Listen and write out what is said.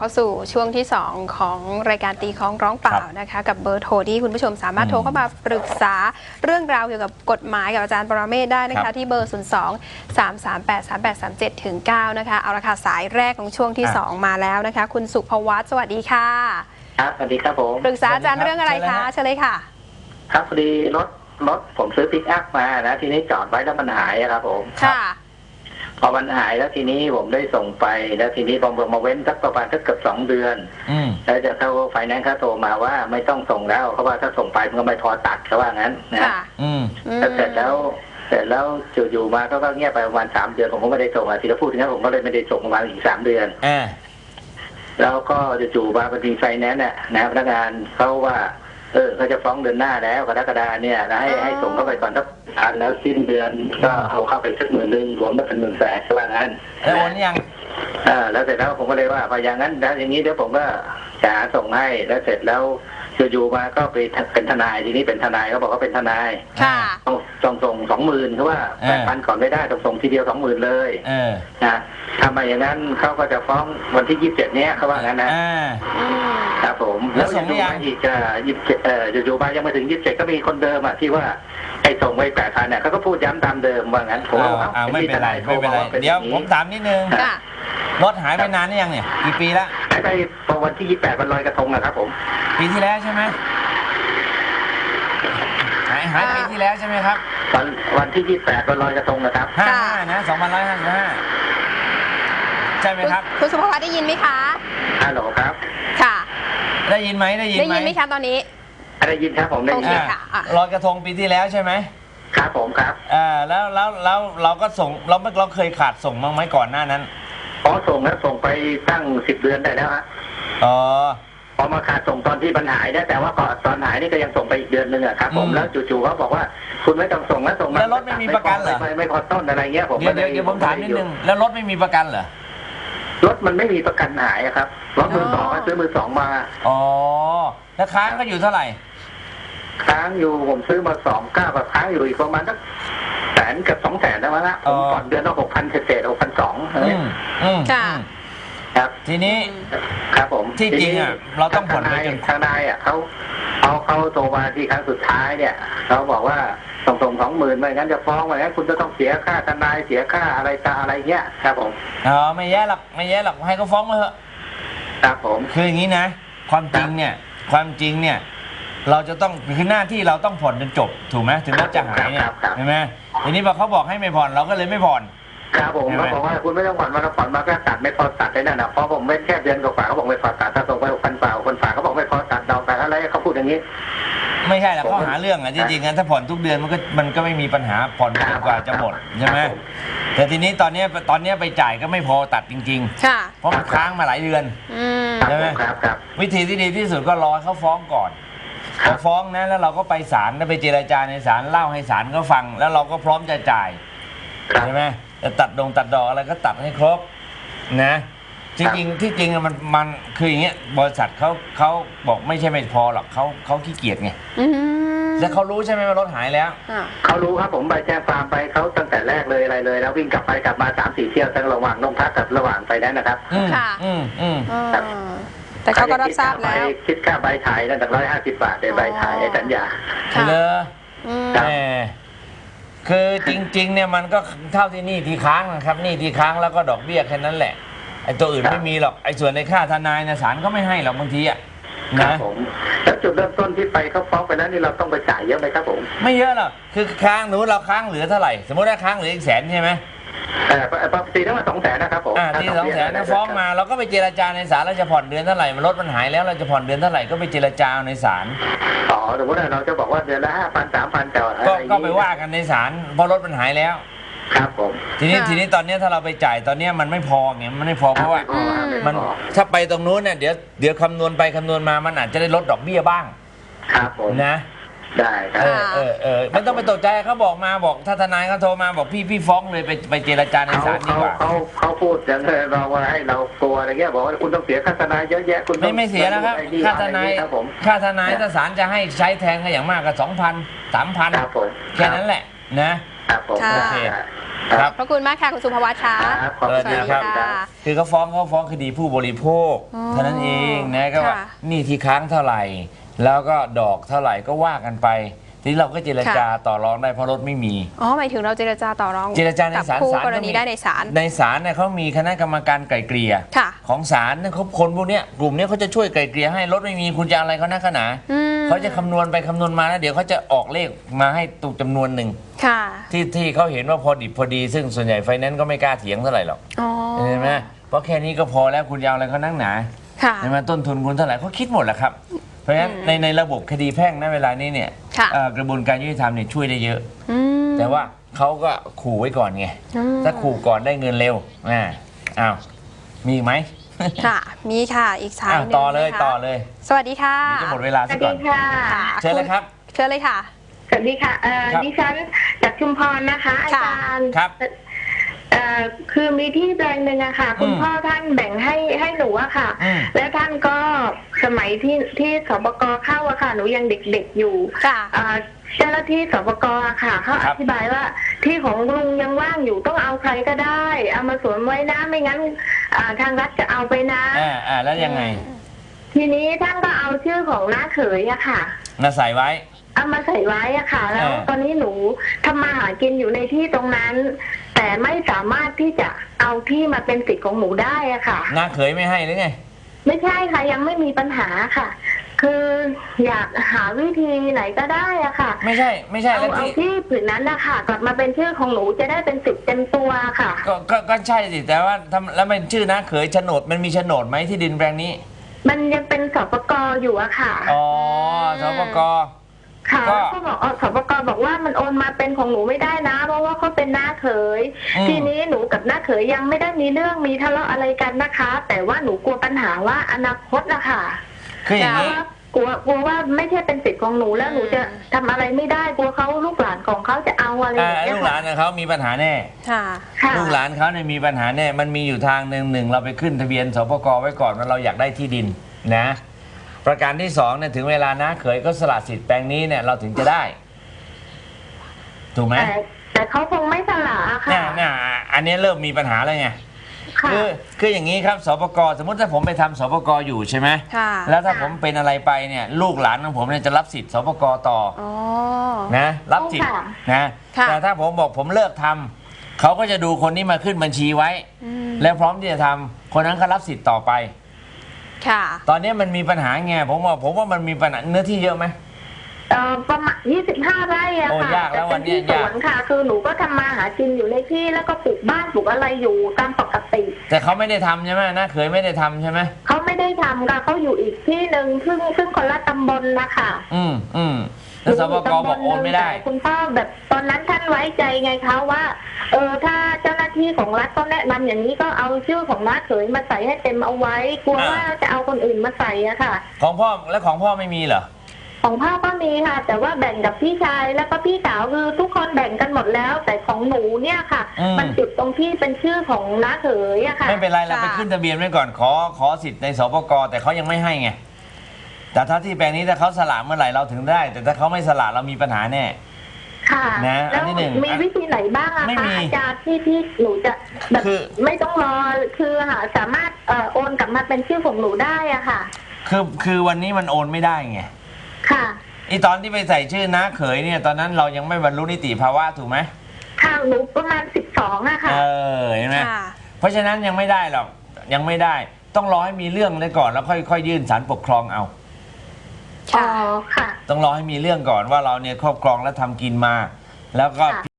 เข้าสู่ช่วงที่ 2 ของรายการตีคล้องร้องเปล่านะคะ กับเบอร์โทรที่คุณผู้ชมสามารถโทรเข้ามาปรึกษาเรื่องราวเกี่ยวกับกฎหมายกับอาจารย์ปรเมศได้นะครัคะบที่เบอร์ 0 2 3 3 8 3 8 3 7ถึง9นะคะ เอาละค่ะสายแรกของช่วงที่อะ2มาแล้วนะคะ คุณสุภวัตสวัสดีค่ะ ครับสวัสดีครับผมปรึกษาอาจารย์สวัสดีครับเรื่องอะไรเชิญเลยคะฮะเชิญเลยค่ะ ครับพอดีรถรถผมซื้อปิกอัพมานะ ทีนี้จอดไว้แล้วมันหายอะครับผมค่ะ พอมันหายแล้วทีนี้ผมได้ส่งไปแล้วทีนี้ผมมาเว้นสักประมาณสักเกือบสองเดือนอืมแล้วจะเข้าไฟแนนซ์เขาโทรมาว่าไม่ต้องส่งแล้วเพราะว่าถ้าส่งไปมันก็ไม่พอตัดเขาว่างั้นนะค่ะอืมอืมแล้วเสร็จแล้วเสร็จแล้วอยู่ๆมาก็เงียบไปประมาณสามเดือนผมก็ไม่ได้ส่งอะทีละพูดถึงนั้นผมก็เลยไม่ได้ส่งประมาณอีกสามเดือนอ่าแล้วก็จู่ๆมาบัญชีไฟแนนซ์เนี่ยนะพนักงานเขาว่า เออเขาจะฟ้องเดือนหน้าแล้วกรกฎาเนี่ยนะให้อ๋อให้ส่งเข้าไปก่อนสักอันแล้วสิ้นเดือนก็เอาเข้าไปสักหมื่นหนึ่งรวมแล้วเป็นหมื่นแสนว่างั้นแล้วโอนยังอ่าแล้วเสร็จแล้วผมก็เลยว่าพออย่างนั้นแล้วอย่างนี้เดี๋ยวผมก็จะหาส่งให้แล้วเสร็จแล้ว อยู่ๆมาก็ไปเป็นทนายทีนี้เป็นทนายเขาบอกว่าเป็นทนายค่ะ ต้องต้องส่งสองหมื่นเขาว่าแปดพันก่อนไม่ได้ต้องส่งทีเดียวสองหมื่นเลยเออนะทำมาอย่างนั้นเขาก็จะฟ้องวันที่ยี่สิบเจ็ดเนี้ยเขาว่างั้นนะอ่า อืมครับผมแล้วส่งหรือยังอยู่ๆมาอีกยี่สิบเจ็ดเอ่ออยู่ๆมายังไม่ถึงยี่สิบเจ็ดก็มีคนเดิมอะที่ว่าไอ้ส่งไว้แปดพันเนี่ยเขาก็พูดย้ำตามเดิมว่างั้นผมอ่าว่าอ่าอ้ไม่เป็นไรทายโทไม่เป็นไราาเดี๋ยวอางผมนี้ถามนิดนึง ค่ะ รถหายไปนานหรือยังเนี่ย กี่ปีละ หายไปพอวันที่ยี่สิบแปดวันลอยกระทงนะครับผม ปีที่แล้วใช่ไหมหายหายอ่าปีที่แล้วใช่ไหมครับวันวันที่ยี่สิบแปดวันลอยกระทงนะครับห้าค่ะห้านะสองพันร้อยห้าสิบห้าใช่ไหมครับ คุณสุภวัตได้ยินไหมคะฮัลโหลครับ ค่ะ ได้ยินไหมได้ยินได้ไหมยินไหมคะตอนนี้ ได้ยินครับผมได้ยินโอเคอ่าค่ะอะลอยกระทงปีที่แล้วใช่ไหมครับผมครับอ่าแล้วแล้วแล้วเราก็ส่งเราไม่เราเคยขาดส่งบ้างไหมก่อนหน้านั้น พอส่งแล้วส่งไปตั้งสิบเดือนได้แล้วฮะอ๋อพอมาขาดส่งตอนที่มันหายนะแต่ว่าก่อนตอนหายนี่ก็ยังส่งไปอีกเดือนหนึ่งอะครับผมอืมแล้วจู่ๆเขาบอกว่า คุณไม่ต้องส่งแล้วส่งมาแล้วรถไม่มีประกันเหรอไม่ไม่พอต้นอะไรเงี้ยผมเดี๋ยวเดี๋ยวเดี๋ยวผมถามนิดนึงแล้วรถไม่มีประกันเหรอรถมันไม่มีประกันหายอะครับรถมือสองอะซื้อมือสองมาอ๋อแล้วค้างก็อยู่เท่าไหร่ค้างอยู่ผมซื้อมาสองเก้ากับค้างอยู่อีกประมาณสัก แสนกับสองแสนได้มั้งละผมผ่อนเดือนละหกพันเศษหกพันสองอืมอืมค่ะอืมครับ ทีนี้ครับผมที่จริงอะเราต้องผ่อนไปจนทางนายอะเขาเขาเขาโทรมาที่ครั้งสุดท้ายเนี่ยเขาบอกว่าส่งส่งสองหมื่นไม่งั้นจะฟ้องไม่งั้นคุณจะต้องเสียค่าทนายเสียค่าอะไรตาอะไรเงี้ยครับผมอ๋อไม่แย่หรอกไม่แย่หรอกให้เขาฟ้องมาเถอะครับผมคืออย่างนี้นะ ความจริงเนี่ย ความจริงเนี่ย เราจะต้องคือหน้าที่เราต้องผ่อนจนจบถูกไหมถึงรถจะหายเนี่ยใช่ไหมทีนี้พอเขาบอกให้ไม่ผ่อนเราก็เลยไม่ผ่อน ครับผมใช่ไหม เขาบอกว่าคุณไม่ต้องผ่อนมาแล้วผ่อนมาก็ตัดไม่พอตัดได้นั่นนะเพราะผมไม่แค่เดือนกว่าๆเขาบอกไม่พอตัดถ้าส่งไปหกพันเปล่าคนฝากเขาบอกไม่พอตัดดอกแต่อะไรเขาพูดอย่างนี้ ไม่ใช่หรอกเขาหาเรื่องอะจริงๆงั้นถ้าผ่อนทุกเดือนมันก็มันก็ไม่มีปัญหาผ่อนไปจนกว่าจะหมดใช่ไหมครับผม แต่ทีนี้ตอนเนี้ยตอนเนี้ยไปจ่ายก็ไม่พอตัดจริง ค่ะ ๆ เพราะมันค้างมาหลายเดือน อืม ครับใช่ไหมผมครับครับ วิธีที่ดีที่สุดก็รอให้เขาฟ้องก่อน ครัพอบฟ้องนะแล้วเราก็ไปศาลแล้วไปเจรจาในศาลเล่าให้ศาลเขาฟัง แล้วเราก็พร้อมจะจ่ายครับใช่ไหมจะตัดดงตัดดอกอะไรก็ตัดให้ครบนะจริงๆที่จริงอะมันมันคืออย่างเงี้ยบริษัทเขาเขาบอกไม่ใช่ไม่พอหรอกเขาเขาขี้เกียจไงอืมแล้วเขารู้ใช่ไหมว่ารถหายแล้วอะเขารู้ครับผมไปแจ้งความไปเขาตั้งแต่แรกเลยอะไรเลย แล้ววิ่งกลับไปกลับมาสามสี่เที่ยวทั้งระหว่างโรงพักกับระหว่างไปนั้นนะครับอืมค่ะอืมอืมอ่า แต่เขาก็รับทราบแล้ว คิดค่าใบถ่ายนั่นจากร้อยห้าสิบบาทในใบถ่ายไอ้สัญญาค่ะเลยอืม แหมคือจริงๆเนี่ยมันก็เท่าที่หนี่ที่ค้างนะครับหนี่ที่ค้างแล้วก็ดอกเบี้ยแค่นั้นแหละไอ้ตัวอื่นครับไม่มีหรอกไอ้ส่วนในค่าทนายนะศาลก็ไม่ให้หรอกบางทีอะครับนะ ผมแล้วจุดเริ่มต้นที่ไปเขาฟ้องไปแล้วนี่เราต้องไปจ่ายเยอะไหมครับผม ไม่เยอะหรอกคือค้างหนูเราค้างเหลือเท่าไหร่ สมมติว่าค้างเหลืออีกแสนใช่ไหม เออปกติต้องมาสองแสนนะครับผมอ่าที่สองแสนนะฟ้องมาเราก็ไปเจรจาในศาลเราจะผ่อนเดือนเท่าไหร่มันรถมันหายแล้วเราจะผ่อนเดือนเท่าไหร่ก็ไปเจรจาในศาลอ๋อสมมติว่าเราจะบอกว่าเดือนละห้าพันสามพันแต่อะไรก็อย่งนี้ก็ไปว่ากันในศาลเพราะรถมันหายแล้ว ครับผมทีนี้ค่ะ ทีนี้ตอนเนี้ยถ้าเราไปจ่ายตอนเนี้ยมันไม่พอไงมันไม่พอเพราะว่า อ๋อไพอมันถ้าไปตรงนู้นเนี่ยเดี๋ยวเดี๋ยวคำนวณไปคำนวณมามันอาจจะได้ลดดอกเบี้ยบ้างครับผมนะ ได้ครัเอบอเออเออไม่ต้องไปตกใจเขาบอกมาบอกถ้าทนายเขาโทรมาบอกพี่พี่ฟ้องเลยไปไปเจรจาในเขาศาลดีเขากว่า เขาเขาพูดอย่างเลยเราว่าให้เรากลัวอะไรเงี้ยบอกว่าคุณต้องเสียค่าทนายเยอะแยะคุณต้ไม่องไม่เสียนะครับ ไอ้นี่ค่าทนายอะไรครับผม ค่าทนายถ้าศาลจะให้ใช้แทนก็อย่างมากก็สองพันสามพันครับผมแค่นั้นแหละนะ ครับผมค่ะโอเคครับ ขอบพระคุณมากค่ะ คุณสุภวัชค่ะ ครับขอบสคุวัณสดีครับครับคือเขาฟ้องเขาฟ้องคดีผู้บริโภคอ๋อเท่านั้นเองนะก็ว่าค่ะ หนี่ที่ค้างเท่าไหร่ แล้วก็ดอกเท่าไหร่ก็ว่ากันไป ทีนี้เราก็เจรจาต่อรองได้เพราะรถไม่มี อ๋อหมายถึงเราเจรจาต่อรองเจรจาในกับศาลคู่ศาลกรณีก็มีได้ในศาล ในศาลเนี่ยเขามีคณะกรรมการไกล่เกลี่ยค่ะของศาลเนี่ยเขาคนพวกเนี้ยกลุ่มเนี้ยเขาจะช่วยไกล่เกลี่ยให้รถไม่มีคุณจะอะไรเขานักหนาอืม เขาจะคำนวณไปคำนวณมาแล้วเดี๋ยวเขาจะออกเลขมาให้ตุกจำนวนหนึ่งค่ะ ที่ที่เขาเห็นว่าพอดิบพอดี ซึ่งส่วนใหญ่ไฟแนนซ์ก็ไม่กล้าเถียงเท่าไหร่หรอกอ๋อเห็นไหมเพราะแค่นี้ก็พอแล้วคุณยาวอะไรเขานั่งหนาค่ะ ใช่ไหมต้นทุนคุณเท่าไหร่เขาคิดหมดแหละครับเพ ราะฉะนั้นอืมในในระบบคดีแพ่งณเวลานี้เนี่ยค่ะ เอ่อกระบวนการยุติธรรมเนี่ยช่วยได้เยอะ อืม แต่ว่าเขาก็ขู่ไว้ก่อนไงอืมถ้าขู่ก่อนได้เงินเร็วอ่าอ้าวมีอีกไหมค่ะ มีค่ะอีกสายอ้าวหนึ่งต่อเลยนะคะต่อเลยสวัสดีค่ะเดี๋ยวจะหมดเวลาสซะวัสก่อดีนค่ะ ค่ะเชิญเลยครับ เชิญเลยค่ะ สวัสดีค่ะเอ่อครับดิฉันจากชุมพรนะคะ อาค่ะจารย์ ครับ เอ่อคือมีที่แปลงหนึ่งอะค่ะ คุณอืมพ่อท่านแบ่งให้ให้หนูอะค่ะ อืม แล้วท่านก็สมัยที่ที่สปกเข้าอะค่ะ หนูยังเด็กๆอยู่ ค่ะ เอ่อเจ้าหน้าที่สปกอะค่ะเขาครัอบธิบายว่าที่ของลุงยังว่างอยู่ต้องเอาใครก็ได้ เอามาสวมไว้นะไม่งั้นอ่าทางรัฐจะเอาไปนะ อ่าอ่าแล้วยังไงทีนี้ท่านก็เอาชื่อของน้าเขยอะค่ะน่าใส่ไว้ เอามาใส่ไว้อะค่ะ แล้วเออตอนนี้หนูทำมาหากินอยู่ในที่ตรงนั้น แต่ไม่สามารถที่จะเอาที่มาเป็นสิทธิ์ของหนูได้อะค่ะหน้าเขยไม่ให้หรือไง ไม่ใช่ค่ะยังไม่มีปัญหาค่ะ คืออยากหาวิธีไหนก็ได้อะค่ะไม่ใช่ ไม่ใช่เอาแล้วเอาที่ ที่ผืนนั้นนะคะกลับมาเป็นชื่อของหนูจะได้เป็นสิทธิ์เต็มตัวค่ะ ก็ก็ก็ใช่สิแต่ว่าทำแล้วมันชื่อน้าเขยโฉนดมันมีโฉนดไหมที่ดินแปลงนี้มันยังเป็นสปกอยู่อะค่ะ อ๋อสปก ค่ะก็ แล้วก็บอกเออสปกบอกว่ามันโอนมาเป็นของหนูไม่ได้นะ เพราะว่าเขาเป็นน้าเขย อืม ทีนี้หนูกับน้าเขยยังไม่ได้มีเรื่องมีทะเลาะอะไรกันนะคะ แต่ว่าหนูกลัวปัญหาว่าอนาคตนะคะคืออย่างเพราะนี้ว่ากลัวกลัวว่าไม่ใช่เป็นสิทธิ์ของหนูแล้วหนูจะทำอะไรไม่ได้กลัวเขาลูกหลานของเขาจะเอาอะไรออ่าย่างเงี้ลูยกหลานเนี่ยเขามีปัญหาแน่ ค่ะ ค่ะ ลูกหลานเขาเนี่ยมีปัญหาแน่ มันมีอยู่ทางหนึ่งหนึ่งเราไปขึ้นทะเบียนสปกไว้ก่อนว่าเราอยากได้ที่ดินนะ ประการที่สองเนี่ยถึงเวลาน้าเขยก็สละสิทธิ์แปลงนี้เนี่ยเราถึงจะได้ ถูกไหมแต่ แต่เขาคงไม่สละค่ะเนี่ยเนี่ยอันนี้เริ่มมีปัญหาแล้วไง ค่ะ คือคืออย่างนี้ครับสปกสมมติถ้าผมไปทำสปกอยู่ใช่ไหมค่ะ แล้วถ้าผมเป็นอะไรไปเนี่ยลูกหลานของผมเนี่ยจะรับสิทธิ์สปกต่ออ๋อนะรับสิทธิ์ค่ะ นะค่ะ แต่ถ้าผมบอกผมเลิกทำเขาก็จะดูคนที่มาขึ้นบัญชีไว้ อืมแล้วพร้อมที่จะทำคนนั้นก็รับสิทธิ์ต่อไป ค่ะ ตอนนี้มันมีปัญหาไงผมว่าผมว่ามันมีปัญหาเนื้อที่เยอะไหม เอ่อประมาณยี่สิบห้าไร่อะโอ้ค่ะยากแล้วแต่วันเนี้เป็นยที่สยาก วนค่ะ คือหนูก็ทำมาหากินอยู่ในที่แล้วก็ปลูกบ้านปลูกอะไรอยู่ตามปกติ แต่เขาไม่ได้ทำใช่ไหมนะเคยไม่ได้ทำใช่ไหมเขาไม่ได้ทำค่ะเขาอยู่อีกที่หนึ่งซึ่งซึ่งคนละตำบลนะคะอืมอืมแล้วสปกบอกโอนไม่ได้แต่คุณพ่อแบบตอนนั้นท่านไว้ใจไงคะว่าเออถ้าเจ้าหน้าที่ของรัฐก็แนะนำอย่างนี้ก็เอาชื่อของน้าเขยมาใส่ให้เต็มเอาไว้กลัวอ่าว่าจะเอาคนอื่นมาใส่อะค่ะ ของพ่อแล้วของพ่อไม่มีเหรอ ของพ่อก็มีค่ะ แต่ว่าแบ่งกับพี่ชายแล้วก็พี่สาวคือทุกคนแบ่งกันหมดแล้ว แต่ของหนูเนี่ยค่ะ อืม มันติดตรงที่เป็นชื่อของน้าเขยอะค่ะ ไม่เป็นไรเราค่ะไปขึ้นทะเบียนไว้ก่อนขอขอสิทธิ์ในสปกแต่เขายังไม่ให้ไงแต่ถ้าที่แปลงนี้ถ้าเขาสละเมื่อไหร่เราถึงได้ แต่ถ้าเขาไม่สละเรามีปัญหาแน่ ค่ะนะอัแล้นวที่หนึ่งมีวิธีไหนบ้างอะไม่คะมีอาจารย์ที่ที่หนูจะแบบคือ ไม่ต้องรอคือหาสามารถเอ่อโอนกลับมาเป็นชื่อของหนูได้อะค่ะ คือคือวันนี้มันโอนไม่ได้ไง ค่ะอีตอนที่ไปใส่ชื่อน้าเขยเนี่ยตอนนั้นเรายังไม่บรรลุนิติภาวะถูกไหมค่ะหนูประมาณสิบสองอะค่ะ เออเห็นไหมค่ะ เพราะฉะนั้นยังไม่ได้หรอกยังไม่ได้ต้องรอให้มีเรื่องเลยก่อนแล้วค่อยค่อยยื่นศาลปกครองเอา อ๋อค่ะค่ะ ต้องรอให้มีเรื่องก่อนว่าเราเนี่ยครอบครองและทำกินมา แล้วก็ ค่ะ